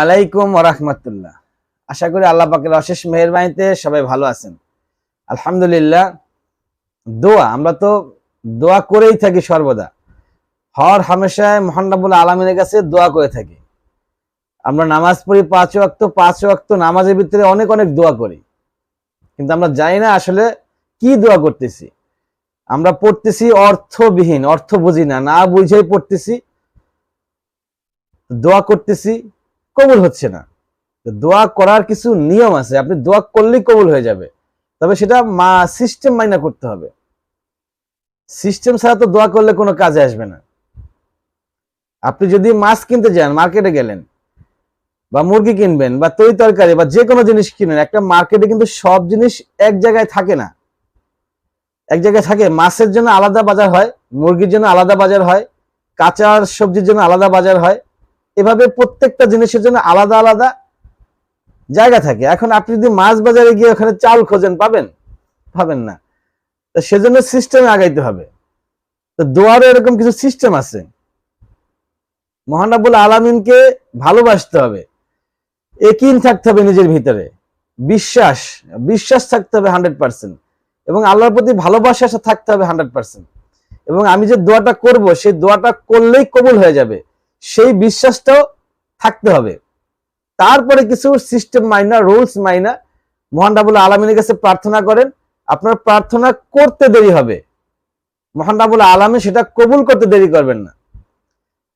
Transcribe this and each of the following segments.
আলাইকুম রহমতুল্লাহ। আশা করি আল্লাহ পাকের অশেষ সবাই ভালো আছেন। আলহামদুলিল্লাহ, দোয়া, আমরা তো দোয়া করেই থাকি সর্বদা। হর হামেশায় মহান্নাবুল আলমিনের কাছে দোয়া করে থাকি। আমরা নামাজ পড়ি পাঁচ ওয়াক্ত পাঁচ ওয়াক্ত নামাজের ভিতরে অনেক অনেক দোয়া করি। কিন্তু আমরা জানি না আসলে কি দোয়া করতেছি। আমরা পড়তেছি অর্থবিহীন, অর্থ বুঝি না না বুঝেই পড়তেছি। দোয়া করতেছি কবুল হচ্ছে না। দোয়া করার কিছু নিয়ম আছে, আপনি দোয়া করলেই কবুল হয়ে যাবে। তবে সেটা মা সিস্টেম মাইনা করতে হবে। সিস্টেম ছাড়া তো দোয়া করলে কোনো কাজে আসবে না। আপনি যদি মাছ কিনতে যান মার্কেটে গেলেন, বা মুরগি কিনবেন, বা তরি তরকারি, বা যে কোনো জিনিস কিনেন, একটা মার্কেটে কিন্তু সব জিনিস এক জায়গায় থাকে না। এক জায়গায় থাকে, মাছের জন্য আলাদা বাজার হয়, মুরগির জন্য আলাদা বাজার হয় কাঁচা সবজির জন্য আলাদা বাজার হয় এভাবে প্রত্যেকটা জিনিসের জন্য আলাদা আলাদা জায়গা থাকে। এখন আপনি যদি মাছ বাজারে গিয়ে ওখানে চাল খোঁজেন, পাবেন? পাবেন না। তো সেজন্য সিস্টেমে আগাইতে হবে। তো দোয়ারও এরকম কিছু সিস্টেম আছে। মহানাবুল আলামিনকে ভালোবাসতে হবে। একিন থাকতে হবে নিজের ভিতরে। বিশ্বাস বিশ্বাস থাকতে হবে হান্ড্রেড পার্সেন্ট এবং আল্লাহর প্রতি ভালোবাসা থাকতে হবে হান্ড্রেড পার্সেন্ট এবং আমি যে দোয়াটা করব, সেই দোয়াটা করলেই কবুল হয়ে যাবে। সেই বিশ্বাসটাও থাকতে হবে। তারপরে কিছু সিস্টেম মাইনা রুলস মাইনা মহান আলমিনের কাছে প্রার্থনা করেন, আপনার প্রার্থনা করতে দেরি হবে। মহান রাবুল আলমী সেটা কবুল করতে দেরি করবেন না।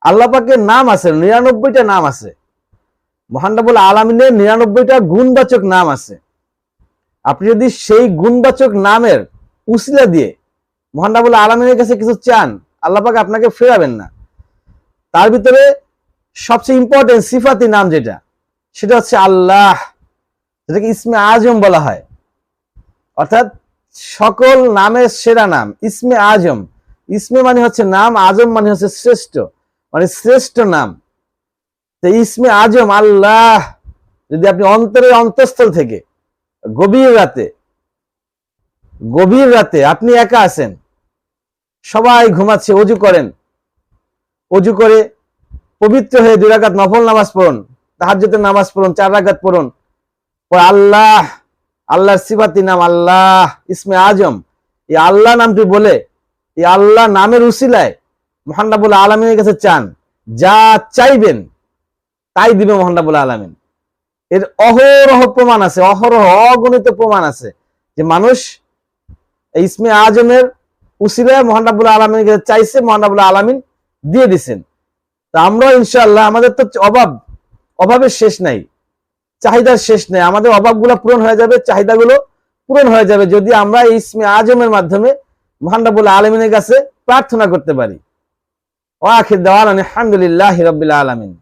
আল্লাহ পাকের নাম আছে, নিরানব্বইটা নাম আছে। মহান রাবুল আলমিনের নিরানব্বইটা গুণবাচক নাম আছে। আপনি যদি সেই গুণবাচক নামের উসিলা দিয়ে মহান রাবুল আলমিনের কাছে কিছু চান, আল্লাহ পাক আপনাকে ফেরাবেন না। তার ভিতরে সবচেয়ে ইম্পর্টেন্ট সিফাতি নাম যেটা, সেটা হচ্ছে আল্লাহ, যেটাকে ইসমে আজম বলা হয়। অর্থাৎ সকল নামের সেরা নাম, ইসমে আজম। ইসমে মানে হচ্ছে নাম, আজম মানে হচ্ছে শ্রেষ্ঠ মানে শ্রেষ্ঠ নাম। তো ইসমে আজম, আল্লাহ, যদি আপনি অন্তরের অন্তঃস্থল থেকে, গভীর রাতে গভীর রাতে আপনি একা আছেন, সবাই ঘুমাচ্ছে, অজু করেন অজু করে পবিত্র হয়ে দুই রাকাত নফল নামাজ পড়ুন, তাহাজ্জুদের নামাজ পড়ুন, চার রাকাত পড়ুন। পরে আল্লাহ, আল্লাহর সিবাতি নাম আল্লাহ, ইসমে আজম। এই আল্লাহ নামটি বলে, এই আল্লাহ নামের উসিলায় মোহান্নাবুল আলমিনের কাছে চান, যা চাইবেন, তাই দিবে মোহান্নাবুল আলমিন। এর অহরহ প্রমাণ আছে, অহরহ, অগণিত প্রমাণ আছে যে মানুষ ইসমে আজমের উসিলায় মোহান্নাবুল আলমিনের কাছে চাইছে মোহান্নাবুল আলমিন দিয়ে দিছেন। তা আমরা ইনশাল্লাহ আমাদের তো অভাব, অভাবের শেষ নাই, চাহিদার শেষ নেই, আমাদের অভাবগুলো পূরণ হয়ে যাবে, চাহিদাগুলো পূরণ হয়ে যাবে যদি আমরা ইসমে আজমের মাধ্যমে মহানবুল আলমিনের কাছে প্রার্থনা করতে পারি। ও আখির দেওয়াল আলহামদুলিল্লাহ হিরবিল্লা আলমিন।